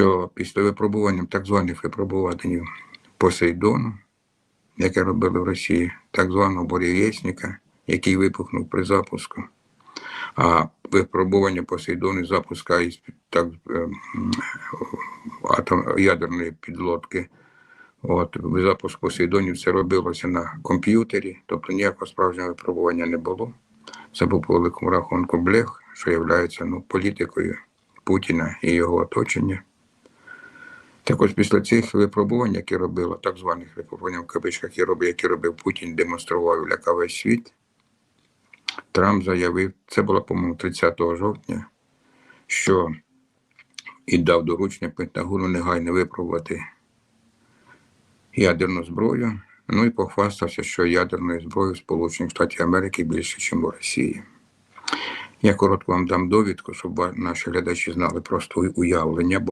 що після випробування, так званих випробувань Посейдону, яке робили в Росії, так званого бурєвєсника, який вибухнув при запуску, а випробування Посейдону запуска із так, ем, атом, ядерної підлодки. От, запуск Посейдонів це робилося на комп'ютері, тобто ніякого справжнього випробування не було. Це був по великому рахунку блех, що є ну, політикою Путіна і його оточення. Так ось після цих випробувань, які робила, так званих випробувань в кавичках, які робив, Путін, демонстрував лякав світ. Трамп заявив, це було, по-моєму, 30 жовтня, що і дав доручення Пентагону негайно випробувати ядерну зброю. Ну і похвастався, що ядерної зброї в Сполучених Штатів Америки більше, ніж у Росії. Я коротко вам дам довідку, щоб наші глядачі знали просто уявлення.